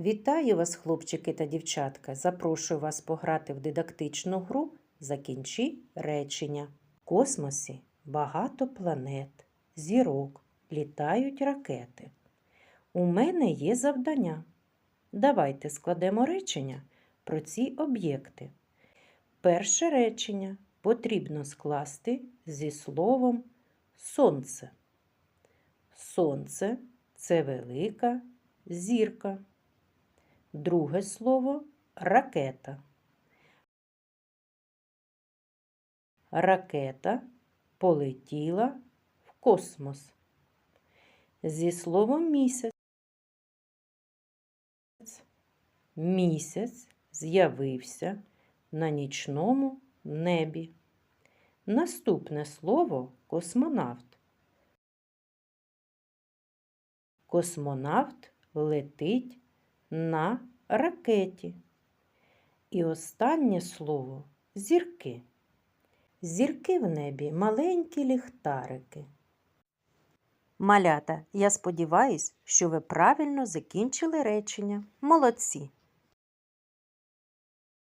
Вітаю вас, хлопчики та дівчатка. Запрошую вас пограти в дидактичну гру Закінчи речення. В космосі багато планет, зірок, літають ракети. У мене є завдання. Давайте складемо речення про ці об'єкти. Перше речення потрібно скласти зі словом сонце. Сонце це велика зірка. Друге слово ракета. Ракета полетіла в космос. Зі словом місяць. Місяць з'явився на нічному небі. Наступне слово космонавт. Космонавт летить на ракеті. І останнє слово зірки. Зірки в небі маленькі ліхтарики. Малята, я сподіваюсь, що ви правильно закінчили речення. Молодці!